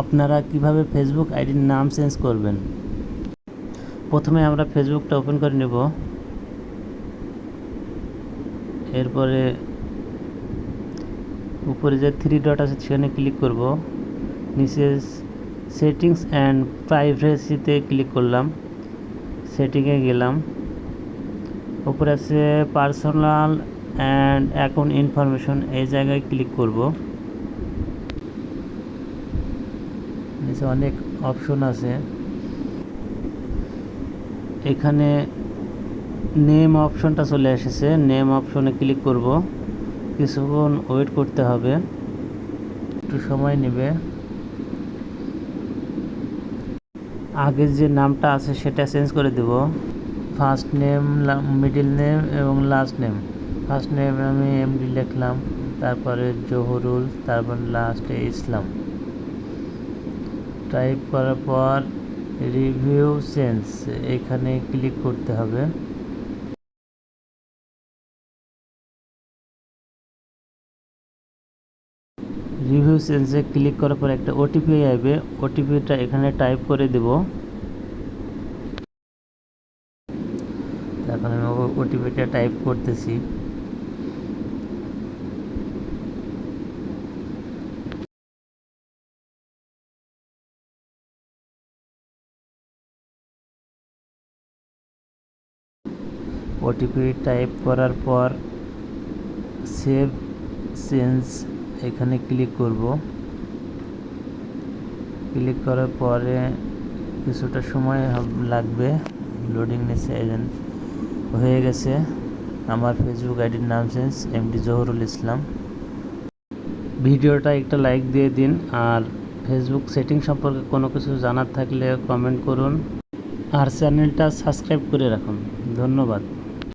আপনারা কীভাবে ফেসবুক আইডির নাম চেঞ্জ করবেন? প্রথমে আমরা ফেসবুকটা ওপেন করে নেব। এরপরে উপরে যে থ্রি ডট আছে সেখানে ক্লিক করব। নিচে সেটিংস অ্যান্ড প্রাইভেসিতে ক্লিক করলাম। সেটিংয়ে গেলাম। উপরে আছে পার্সোনাল অ্যান্ড অ্যাকাউন্ট ইনফরমেশন এই জায়গায় ক্লিক করব। নিচে অনেক অপশন আছে। এখানে নেম অপশনটা চলে এসেছে। নেম অপশনে ক্লিক করব। কিছুক্ষণ ওয়েট করতে হবে। একটু সময় নেবে। আগের যে নামটা আছে সেটা চেঞ্জ করে দেব। ফার্স্ট নেম মিডিল নেম এবং লাস্ট নেম ফার্স্ট নেম আমি এমডি লিখলাম। তারপরে জহুরুল, তারপর লাস্টে ইসলাম। টাইপ করার পর রিভিউ চেঞ্জ এখানে ক্লিক করতে হবে। রিভিউ চেঞ্জে ক্লিক করার পর একটা ওটিপি আসবে। ওটিপিটা এখানে টাইপ করে দেব। এখন আমি ওটিপিটা টাইপ করতেছি। ওটিপি টাইপ করার পর সেভ চেঞ্জ এখানে ক্লিক করব। ক্লিক করার পরে কিছুটা সময় লাগবে। লোডিং নিচে এজেন্ট হয়ে গেছে। আমার ফেসবুক আইডির নাম চেঞ্জ এমডি জহরুল ইসলাম। ভিডিওটা একটা লাইক দিয়ে দিন আর ফেসবুক সেটিং সম্পর্কে কোনো কিছু জানার থাকলে কমেন্ট করুন। আর চ্যানেলটা সাবস্ক্রাইব করে রাখুন। ধন্যবাদ।